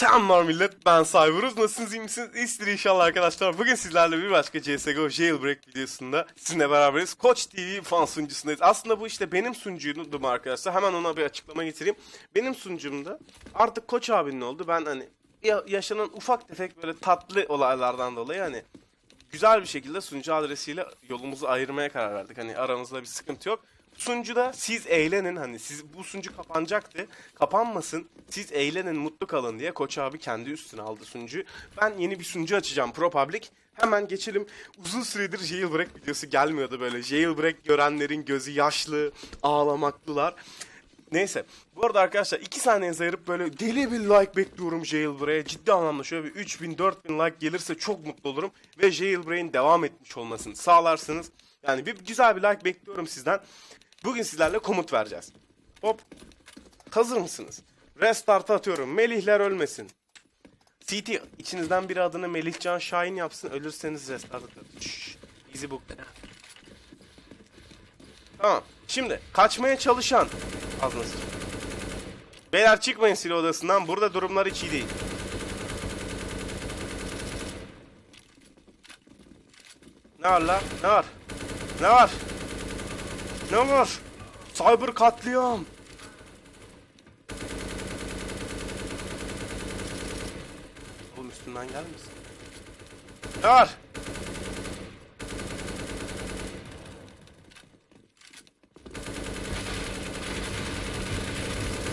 Selamlar millet ben Cyberuz nasılsınız iyi misiniz? İyisinizdir inşallah arkadaşlar. Bugün sizlerle bir başka CSGO Jailbreak videosunda sizinle beraberiz. Koç TV fan sunucusundayız. Aslında bu işte benim sunucuydum arkadaşlar. Hemen ona bir açıklama getireyim. Benim sunucumda artık Koç abinin oldu. Ben hani ya- yaşanan ufak tefek böyle tatlı olaylardan dolayı hani güzel bir şekilde sunucu adresiyle yolumuzu ayırmaya karar verdik. Hani aramızda bir sıkıntı yok. Sunucuda siz eğlenin hani siz bu sunucu kapanacaktı. Kapanmasın. Siz eğlenin mutlu kalın diye Koç abi kendi üstüne aldı sunucuyu. Ben yeni bir sunucu açacağım Pro Public. Hemen geçelim. Uzun süredir jailbreak videosu gelmiyordu böyle. Jailbreak görenlerin gözü yaşlı, ağlamaklılar. Neyse. Bu arada arkadaşlar 2 saniyenizi ayırıp böyle deli bir like bekliyorum Jailbreak'e. Ciddi anlamda şöyle bir 3000 4000 like gelirse çok mutlu olurum. Ve Jailbreak'in devam etmiş olmasını sağlarsınız. Yani bir güzel bir like bekliyorum sizden. Bugün sizlerle komut vereceğiz. Hop. Hazır mısınız? Restart atıyorum. Melihler ölmesin. CT içinizden biri adını Melihcan Şahin yapsın. Ölürseniz restart. Şşş. Easy book. Tamam. Şimdi kaçmaya çalışan az nasıl? Beyler çıkmayın silo odasından. Burada durumlar hiç iyi değil. Ne var lan? Ne var? Ne var? Ne var? Cyber katliam. Oğlum üstünden gelmesin. Ne var?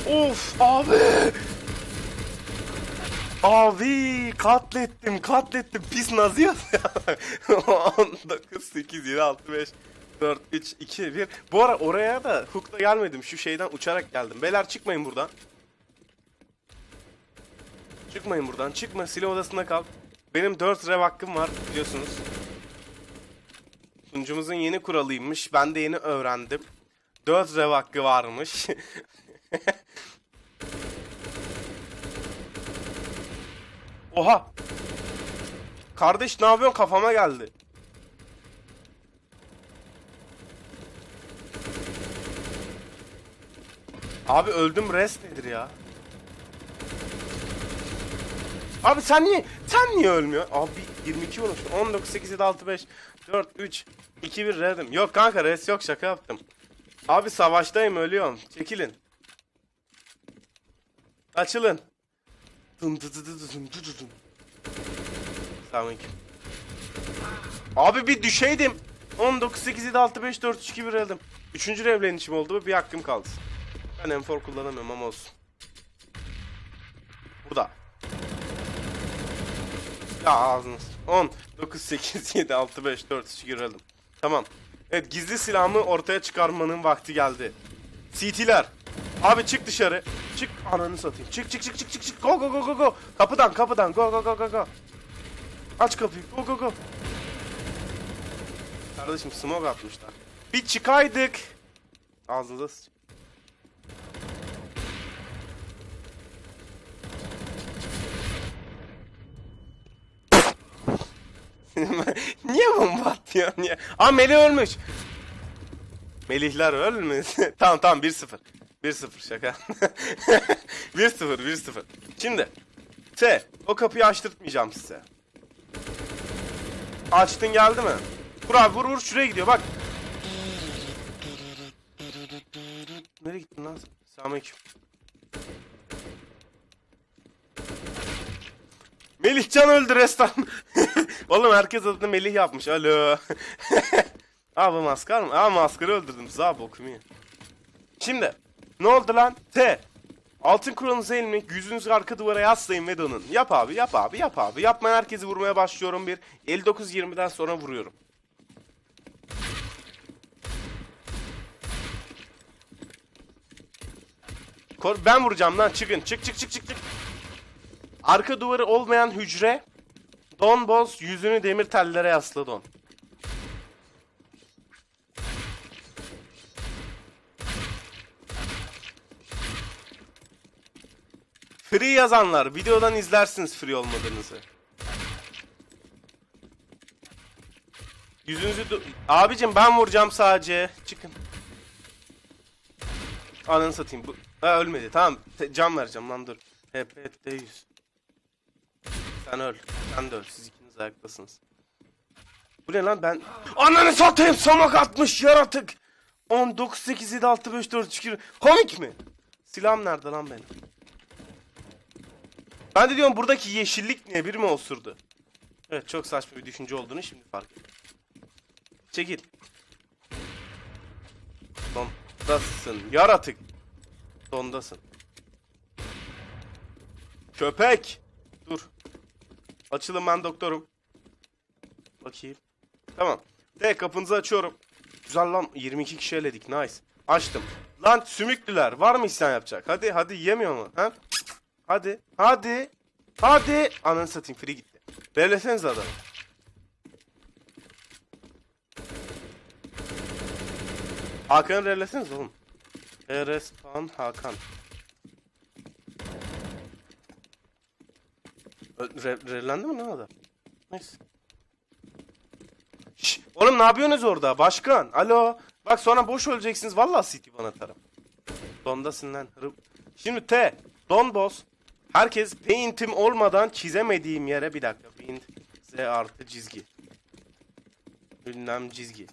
Of abi. Abi katlettim katlettim pis nazi ya. 19 8 7 6 5 4 3 2 1. Bu ara oraya da hook'la gelmedim. Şu şeyden uçarak geldim. Beyler çıkmayın buradan. Çıkmayın buradan. Çıkma. Silah odasında kal. Benim 4 rev hakkım var biliyorsunuz. Sunucumuzun yeni kuralıymış. Ben de yeni öğrendim. 4 rev hakkı varmış. Oha! Kardeş ne yapıyorsun? Kafama geldi. Abi öldüm rest nedir ya? Abi sen niye sen niye ölmüyor? Abi 22 vurmuş. 19 8 7 6 5 4 3 2 1 redim. Yok kanka rest yok şaka yaptım. Abi savaştayım ölüyorum. Çekilin. Açılın. Dın dı dı dı dı dın dı dı dın. Abi bir düşeydim. 19 8 7 6 5 4 3 2 1 aldım. Üçüncü revlenişim oldu bir hakkım kaldı. Ben M4 kullanamıyorum ama olsun. Burada. Ya ağzınız. 10 9 8 7 6 5 4 3 2 aldım. Tamam. Evet gizli silahımı ortaya çıkarmanın vakti geldi. CT'ler. Abi çık dışarı. Çık ananı satayım. Çık çık çık çık çık çık. Go go go go go. Kapıdan kapıdan. Go go go go go. Aç kapıyı. Go go go. Kardeşim smoke atmışlar. Bir çıkaydık. Ağzınıza sıç. Niye bomba atıyorsun ya? Aa Melih ölmüş. Melihler ölmüş. tamam tamam 1-0. 1-0 şaka. 1-0 1-0. Şimdi T o kapıyı açtırtmayacağım size. Açtın geldi mi? Vur abi vur vur şuraya gidiyor bak. Nereye gittin lan? sen? Selamünaleyküm. Melihcan öldü resmen. Oğlum herkes adını Melih yapmış. Alo. Abi maskar mı? Aa maskarı öldürdüm. Za bokumu ye. Şimdi ne oldu lan? T. Altın kuralınıza eğilmek, yüzünüzü arka duvara yaslayın ve donun. Yap abi, yap abi, yap abi. Yapmayan herkesi vurmaya başlıyorum bir. 59-20'den sonra vuruyorum. Kor ben vuracağım lan çıkın. Çık çık çık çık çık. Arka duvarı olmayan hücre. Don boz yüzünü demir tellere yasla don. Free yazanlar videodan izlersiniz free olmadığınızı. Yüzünüzü Abicim ben vuracağım sadece. Çıkın. Ananı satayım. Bu... Ha ölmedi. Tamam. Te- can vereceğim lan dur. HPT 100. Sen öl. Sen de öl. Siz ikiniz ayaktasınız. Bu ne lan ben... Ananı satayım samak atmış yaratık. 19 8 7 6 5 4 3 2 Komik mi? Silahım nerede lan benim? Ben de diyorum buradaki yeşillik niye biri mi osurdu? Evet çok saçma bir düşünce olduğunu şimdi fark ettim. Çekil. Dondasın yaratık. Dondasın. Köpek. Dur. Açılın ben doktorum. Bakayım. Tamam. De kapınızı açıyorum. Güzel lan 22 kişi eledik nice. Açtım. Lan sümüklüler var mı isyan yapacak? Hadi hadi yemiyor mu? Ha? Hadi hadi. Hadi. Ananı satayım free gitti. Belirleseniz adamı. Hakan'ı releseniz oğlum. Erespan Hakan. Ö- Re relendi mi lan adam? Neyse. Şş, oğlum ne yapıyorsunuz orada? Başkan. Alo. Bak sonra boş öleceksiniz. Vallahi City bana atarım. Dondasın lan. Şimdi T. Don boss. Herkes paint'im olmadan çizemediğim yere bir dakika. Paint Z artı çizgi. Ünlem çizgi.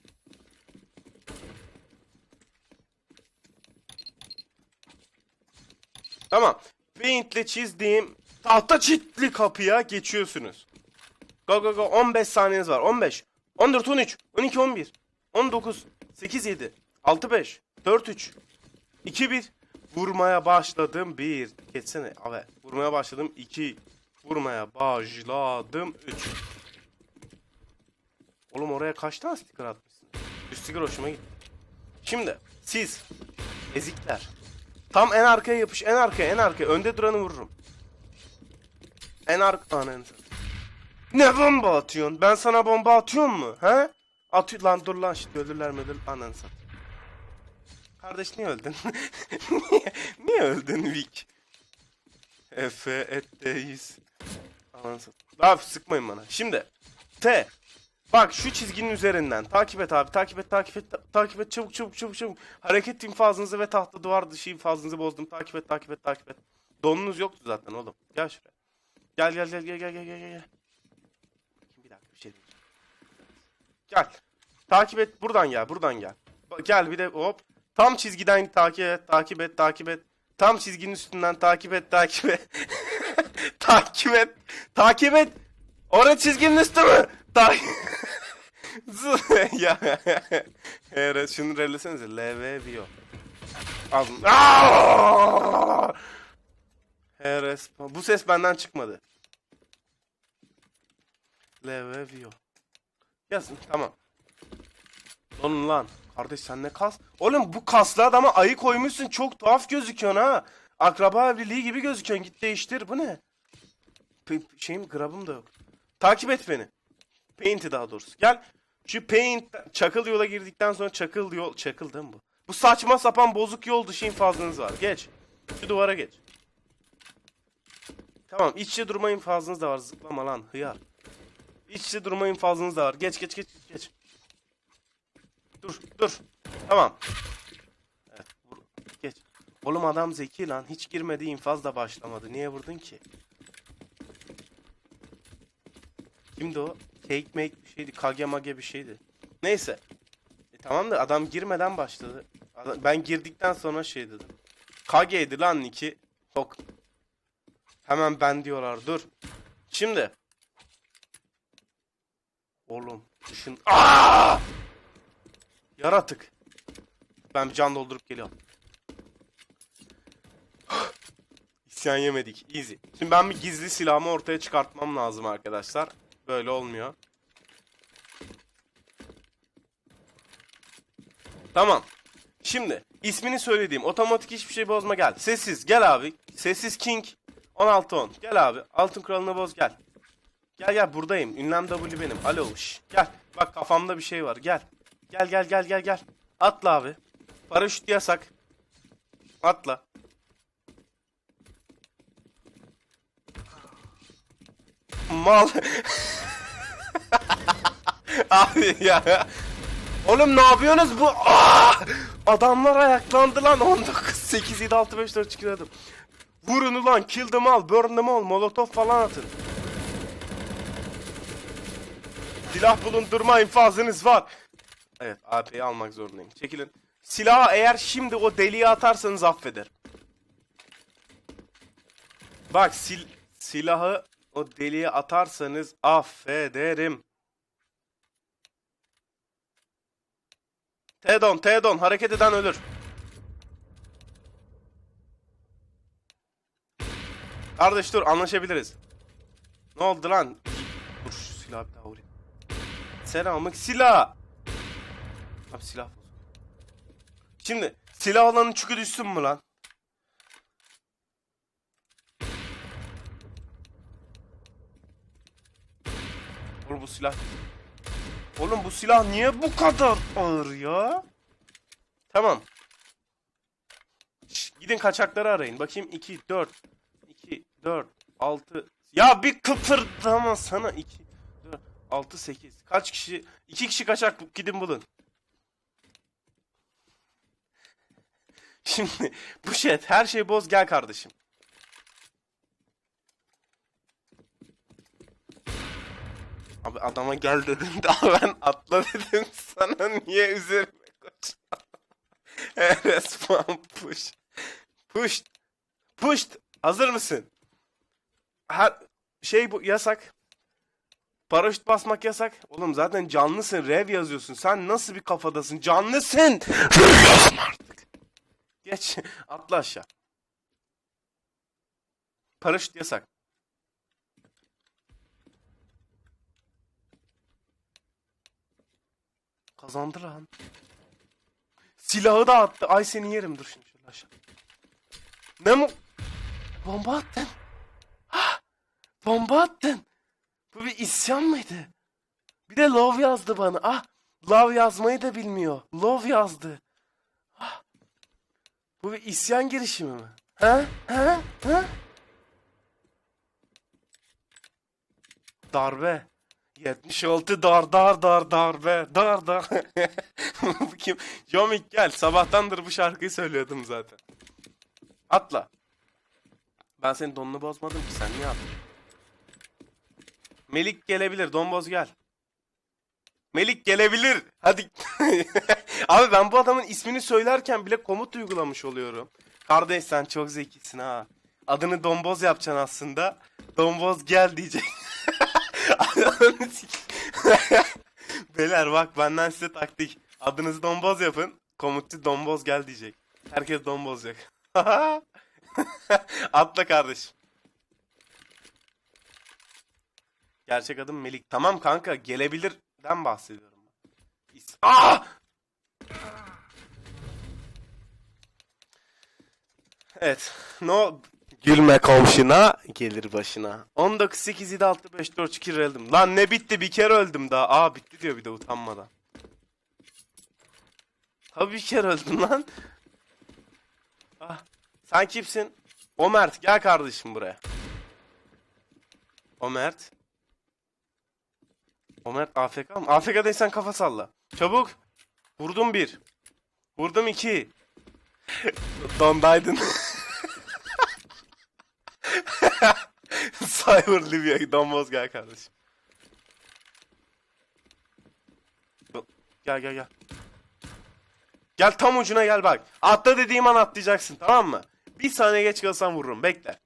Tamam. Paint'le çizdiğim tahta çitli kapıya geçiyorsunuz. Go go go 15 saniyeniz var. 15, 14, 13, 12, 11, 19, 8, 7, 6, 5, 4, 3, 2, 1. Vurmaya başladım. 1. Geçsene. Abi. Vurmaya başladım. 2. Vurmaya başladım. 3. Oğlum oraya kaç tane sticker atmışsın? Bu sticker hoşuma gitti. Şimdi siz ezikler. Tam en arkaya yapış. En arkaya en arkaya. Önde duranı vururum. En. Ananı satayım. Ne bomba atıyorsun? Ben sana bomba atıyorum mu? He? Atıyor lan dur lan şimdi ölürler mi ölür ananı sat. Kardeş niye öldün? niye, niye öldün Vic? Efe etteyiz. Ananı sat. Abi sıkmayın bana. Şimdi T. Bak şu çizginin üzerinden takip et abi takip et takip et ta- takip et çabuk çabuk çabuk çabuk. Hareket infazınızı ve tahta duvar dışı infazınızı bozdum. Takip et takip et takip et. Donunuz yoktu zaten oğlum. Gel şuraya. Gel gel gel gel gel gel gel gel. Bir dakika bir şey diyeceğim. Gel. Takip et buradan gel buradan gel. Gel bir de hop. Tam çizgiden takip et takip et takip et. Tam çizginin üstünden takip et takip et. takip et. Takip et. Orada çizginin üstü mü? Takip. ya. Evet şunu relesenize. LV Vio. Aldım. Heres. Bu ses benden çıkmadı. LV Vio. Yazın tamam. Donun lan. Kardeş sen ne kas? Oğlum bu kaslı adama ayı koymuşsun çok tuhaf gözüküyorsun ha. Akraba evliliği gibi gözüküyorsun git değiştir bu ne? P- şeyim grabım da yok. Takip et beni. Paint'i daha doğrusu. Gel. Şu paint çakıl yola girdikten sonra çakıl yol çakıl değil mi bu? Bu saçma sapan bozuk yol dışı infazınız var. Geç. Şu duvara geç. Tamam iç içe durma infazınız da var. Zıplama lan hıyar. İç içe durma infazınız da var. Geç geç geç geç. Dur dur. Tamam. Evet vur. Geç. Oğlum adam zeki lan. Hiç girmediği infaz da başlamadı. Niye vurdun ki? Kimdi o? Cake make bir şeydi. Kage mage bir şeydi. Neyse. E, tamam da adam girmeden başladı. Adam- ben girdikten sonra şey dedim. Kage'ydi lan Niki. Hok. Hemen ben diyorlar. Dur. Şimdi. Oğlum. Işın. Aa! Yaratık. Ben bir can doldurup geliyorum. İsyan yemedik. Easy. Şimdi ben bir gizli silahımı ortaya çıkartmam lazım arkadaşlar. Böyle olmuyor. Tamam. Şimdi ismini söylediğim otomatik hiçbir şey bozma gel. Sessiz gel abi. Sessiz King 16 10. Gel abi. Altın kralını boz gel. Gel gel buradayım. Ünlem W benim. Alo şş. Gel. Bak kafamda bir şey var. Gel. Gel gel gel gel gel. Atla abi. Paraşüt yasak. Atla. Mal. abi ya. Oğlum ne yapıyorsunuz bu? Aa! Adamlar ayaklandı lan. 19 8 7 6 5 4 çıkıyordum. Vurun ulan, kill them all, burn them all, molotof falan atın. Silah bulundurma infazınız var. Evet AP'yi almak zorundayım. Çekilin. Silahı eğer şimdi o deliğe atarsanız affederim. Bak sil silahı o deliğe atarsanız affederim. Tedon, Tedon hareket eden ölür. Kardeş dur anlaşabiliriz. Ne oldu lan? Dur şu silahı bir daha vurayım. Selamlık silah. Abi silah. Şimdi silah alanın çükü düşsün mü lan? Oğlum bu silah... Oğlum bu silah niye bu kadar ağır ya? Tamam. Şş, gidin kaçakları arayın. Bakayım 2, 4, 2, 4, 6... Ya bir kıpırdama sana 2, 4, 6, 8. Kaç kişi? 2 kişi kaçak gidin bulun. Şimdi bu şey her şeyi boz gel kardeşim. Adama gel dedim daha ben atla dedim sana niye üzerime koş. Respawn push. Push. Push. Hazır mısın? Her şey bu yasak. Paraşüt basmak yasak. Oğlum zaten canlısın. Rev yazıyorsun. Sen nasıl bir kafadasın? Canlısın. Artık. Geç. Atla aşağı. Paraşüt yasak. Kazandı lan. Silahı da attı. Ay seni yerim. Dur şimdi şöyle aşağı. Ne mu? Bomba attın. Ha! Bomba attın. Bu bir isyan mıydı? Bir de love yazdı bana. Ah! Love yazmayı da bilmiyor. Love yazdı. Ah! Bu bir isyan girişimi mi? Ha? Ha? Ha? Darbe. 76 dar dar dar darbe dar dar. bu kim? Jomik gel. Sabahtandır bu şarkıyı söylüyordum zaten. Atla. Ben senin donunu bozmadım ki sen niye attın? Melik gelebilir. Domboz gel. Melik gelebilir. Hadi. Abi ben bu adamın ismini söylerken bile komut uygulamış oluyorum. Kardeş sen çok zekisin ha. Adını Domboz yapacaksın aslında. Domboz gel diyecek. Ananı Beyler bak benden size taktik. Adınızı Domboz yapın. Komutçu Domboz gel diyecek. Herkes Domboz yak. Atla kardeşim. Gerçek adım Melik. Tamam kanka gelebilirden bahsediyorum. İs- Aa! Evet. No Gülme komşuna gelir başına. 19 8 7 6 5 4 2 öldüm. Lan ne bitti bir kere öldüm daha. Aa bitti diyor bir de utanmadan. Tabii bir kere öldüm lan. Ah, sen kimsin? O Mert gel kardeşim buraya. O Mert. O Mert AFK mı? AFK'daysan kafa salla. Çabuk. Vurdum bir. Vurdum iki. Dondaydın. Cyber Livia Domboz gel kardeşim. Gel gel gel. Gel tam ucuna gel bak. Atla dediğim an atlayacaksın tamam mı? Bir saniye geç kalsam vururum bekle.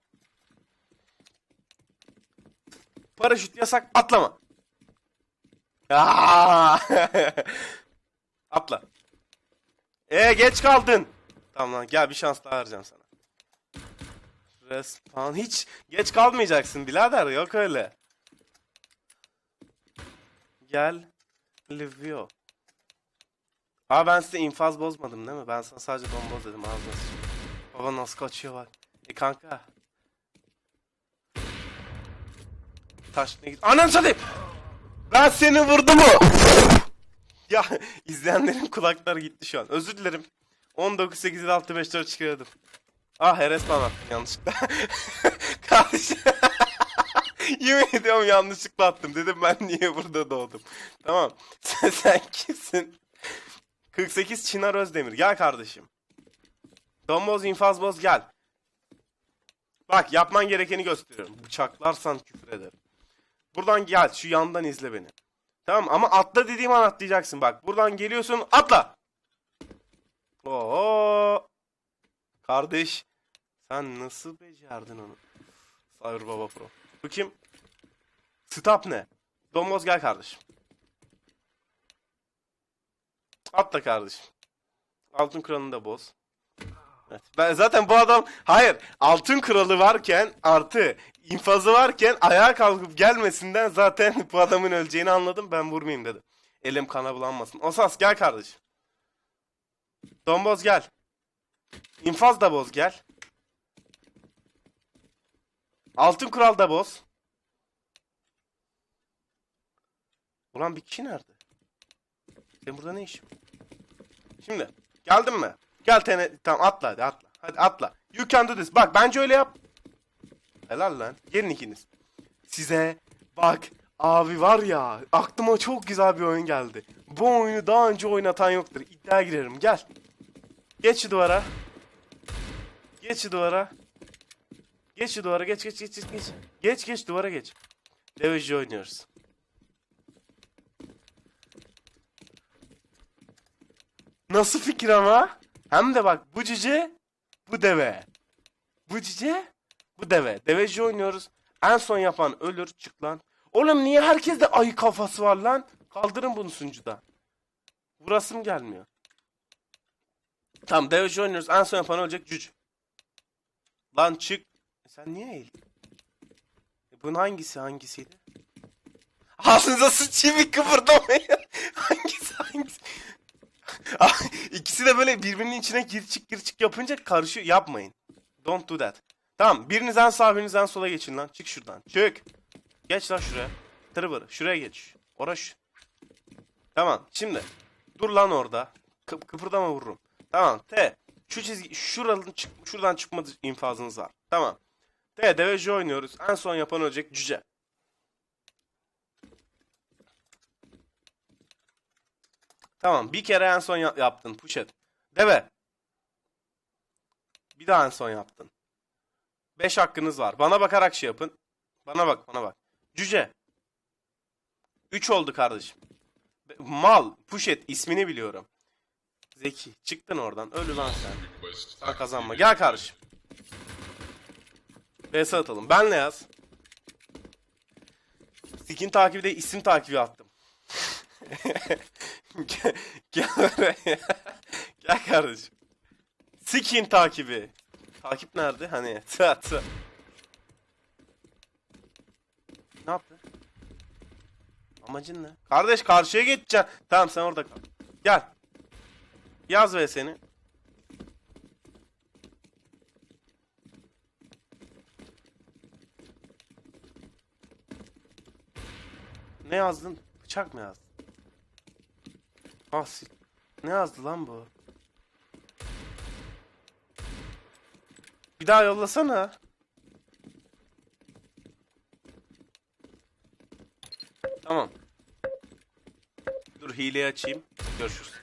Paraşüt yasak atlama. Atla. E geç kaldın. Tamam lan gel bir şans daha vereceğim sana. Respawn hiç geç kalmayacaksın birader yok öyle. Gel. Livio. Aa ben size infaz bozmadım değil mi? Ben sana sadece bomboz dedim ağzına. Baba nasıl kaçıyor bak. E kanka. Taş ne git. Anan satayım. Ben seni vurdum mu? ya izleyenlerin kulakları gitti şu an. Özür dilerim. 19 8 6 5 4 çıkardım. Ah Eresman attım yanlışlıkla. Kardeşim. Yemin ediyorum yanlışlıkla attım. Dedim ben niye burada doğdum. Tamam. Sen, sen kimsin? 48 Çınar Özdemir. Gel kardeşim. Domboz infaz boz gel. Bak yapman gerekeni gösteriyorum. Bıçaklarsan küfür ederim. Buradan gel. Şu yandan izle beni. Tamam ama atla dediğim an atlayacaksın. Bak buradan geliyorsun atla. Oo. Kardeş sen nasıl becerdin onu? Cyber Baba Pro. Bu kim? Stop ne? Domboz gel kardeşim. Atla kardeşim. Altın kralını da boz. Evet. Ben zaten bu adam hayır altın kralı varken artı infazı varken ayağa kalkıp gelmesinden zaten bu adamın öleceğini anladım ben vurmayayım dedim. Elim kana bulanmasın. Osas gel kardeşim. Domboz gel. İnfaz da boz gel. Altın kural da boz. Ulan bir kişi nerede? Sen burada ne işin? Şimdi geldin mi? Gel tene tamam atla hadi atla. Hadi atla. You can do this. Bak bence öyle yap. Helal lan. Gelin ikiniz. Size bak abi var ya aklıma çok güzel bir oyun geldi. Bu oyunu daha önce oynatan yoktur. İddiaya girerim. Gel. Geç şu duvara. Geç duvara. Geç şu duvara. Geç geç geç geç geç. Geç geç duvara geç. Deveci oynuyoruz. Nasıl fikir ama? Hem de bak bu cüce, bu deve. Bu cüce, bu deve. Deveci oynuyoruz. En son yapan ölür çık lan. Oğlum niye herkeste ayı kafası var lan? Kaldırın bunu sunucuda. Vurasım gelmiyor. Tamam deveci oynuyoruz. En son yapan ölecek cüc. Lan çık. E sen niye eğil? E bunun hangisi hangisiydi? Ağzınıza sıçayım bir kıpırdamayın. hangisi hangisi? İkisi de böyle birbirinin içine gir çık gir çık yapınca karışıyor. Yapmayın. Don't do that. Tamam biriniz en sağa biriniz en sola geçin lan. Çık şuradan. Çık. Geç lan şuraya. Tırıvır. Şuraya geç. Oraş. Tamam şimdi. Dur lan orada. Kı kıpırdama vururum. Tamam. T. Şu çizgi şuradan çık şuradan çıkma infazınız var. Tamam. T deveci oynuyoruz. En son yapan ölecek cüce. Tamam. Bir kere en son ya- yaptın. Push et. Deve. Bir daha en son yaptın. 5 hakkınız var. Bana bakarak şey yapın. Bana bak, bana bak. Cüce. 3 oldu kardeşim. Mal, push et. ismini biliyorum. Zeki. Çıktın oradan. Ölü lan sen. Sen kazanma. Gel kardeşim. BS atalım. Benle yaz. Skin takibi de isim takibi attım. gel, gel gel kardeşim. Skin takibi. Takip nerede? Hani tı tı. Ne yaptı? Amacın ne? Kardeş karşıya geçeceksin. Tamam sen orada kal. Gel. Yaz ve seni. Ne yazdın? Bıçak mı yazdın? Ah sil- Ne yazdı lan bu? Bir daha yollasana. Tamam. Dur hileyi açayım. Görüşürüz.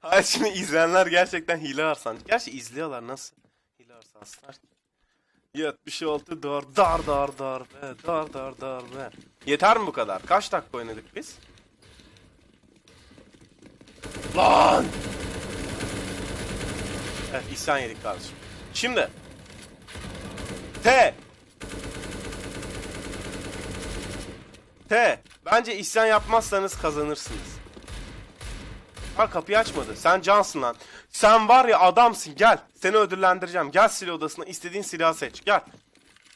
Hayır şimdi izleyenler gerçekten hile arsan. Gerçi izliyorlar nasıl? Hile arsansınlar ki. 76 dar dar dar dar be dar dar dar be. Yeter mi bu kadar? Kaç dakika oynadık biz? Lan! Evet isyan yedik kardeşim. Şimdi. T. T. Bence isyan yapmazsanız kazanırsınız. Ha kapıyı açmadı. Sen cansın lan. Sen var ya adamsın. Gel. Seni ödüllendireceğim. Gel silah odasına. istediğin silahı seç. Gel.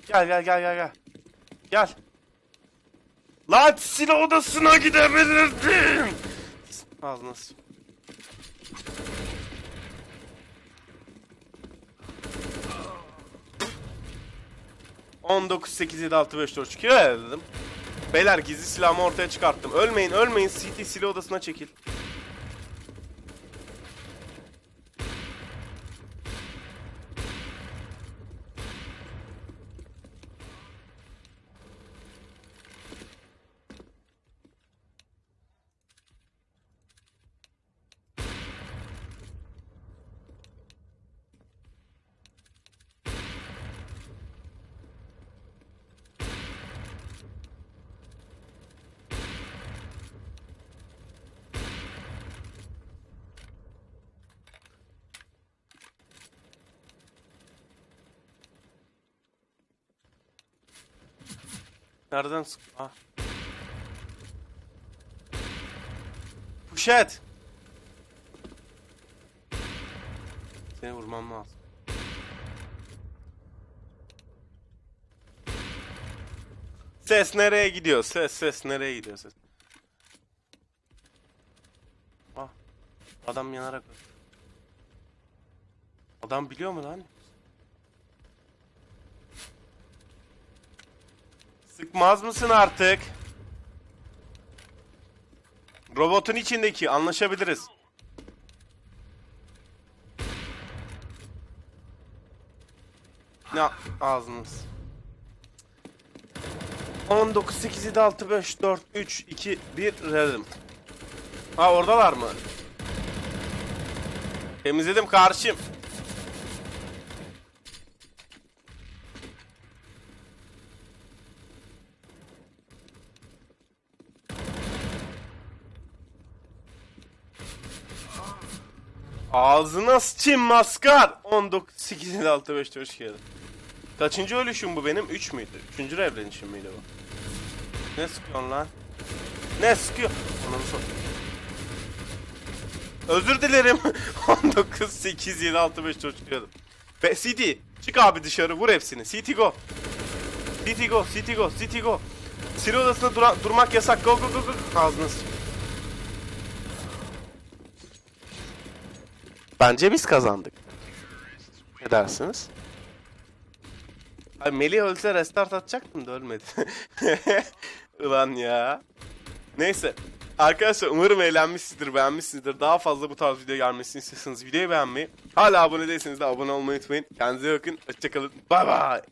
Gel gel gel gel gel. Gel. Lan silah odasına gidebilirdin. Ağzına. On dokuz sekiz yedi altı beş dört dedim. Beyler gizli silahımı ortaya çıkarttım. Ölmeyin ölmeyin. CT silah odasına çekil. Nereden sık? Ah. Puşet. Seni vurmam lazım. Ses nereye gidiyor? Ses ses nereye gidiyor ses? Ah. Adam yanarak öldü. Adam biliyor mu lan? Sıkmaz mısın artık? Robotun içindeki anlaşabiliriz. Ne ağzınız? 19 8 7 6 5 4 3 2 1 redim. Ha oradalar mı? Temizledim karşım. Ağzına sıçayım maskar. 19 8 7 6 5 hoş geldin. Kaçıncı ölüşüm bu benim? 3 müydü? Üçüncü evlenişim miydi bu? Ne sıkıyorsun lan? Ne sıkıyor? Ananı satayım. Özür dilerim. 19 8 7 6 5 hoş geldin. Be CT çık abi dışarı vur hepsini. CT go. CT go, CT go, CT go. Siri odasında dura- durmak yasak. Go go go go. Ağzına sıçayım. Bence biz kazandık. Ne dersiniz? Ay Melih ölse restart atacaktım da ölmedi. Ulan ya. Neyse. Arkadaşlar umarım eğlenmişsinizdir, beğenmişsinizdir. Daha fazla bu tarz video gelmesini istiyorsanız videoyu beğenmeyi, hala abone değilseniz de abone olmayı unutmayın. Kendinize bakın. Hoşçakalın. Bay bay.